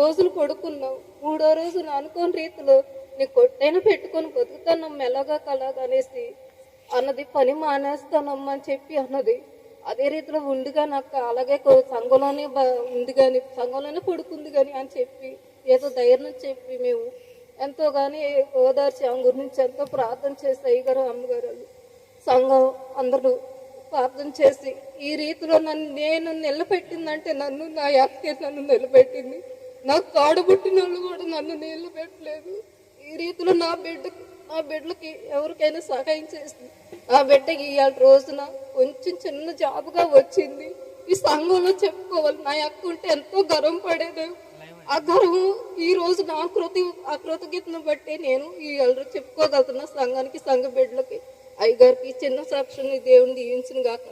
రోజులు పడుకున్నావు. మూడో రోజు నా అనుకోని రీతిలో నీ కొట్టైనా పెట్టుకొని బతుకుతానమ్మ ఎలాగా కలాగా అనేసి అన్నది పని మానేస్తానమ్మా అని చెప్పి అన్నది. అదే రీతిలో ఉండిగా నాకు అలాగే సంఘంలోనే ఉంది కానీ సంఘంలోనే పడుకుంది కానీ అని చెప్పి ఏదో ధైర్యం చెప్పి మేము ఎంతో కానీ ఓదార్చి ఆమె గురించి ఎంతో ప్రార్థన చేసి అయ్యగారు అమ్మగారు వాళ్ళు సంఘం అందరూ ప్రార్థన చేసి ఈ రీతిలో నన్ను నేను నిలబెట్టిందంటే నన్ను నా యాక్తే నన్ను నిలబెట్టింది. నాకు తోడబుట్టిన వాళ్ళు కూడా నన్ను నిలబెట్టలేదు ఈ రీతిలో నా బిడ్డ నా బిడ్డలకి ఎవరికైనా సహాయం చేసింది నా బిడ్డకి ఇవాళ రోజున కొంచెం చిన్న జాబ్గా వచ్చింది. ఈ సంఘంలో చెప్పుకోవాలి. నా అక్క ఉంటే ఎంతో గర్వం పడేది. ఆ గర్వం ఈ రోజు నా కృతి ఆ కృతజ్ఞతను బట్టి నేను ఈ ఎల్లరూ చెప్పుకోగలుగుతున్నా సంఘానికి సంఘ బిడ్డలకి. అయ్యగారికి చిన్న సాక్షిని దేవుని దీవించిన గాక.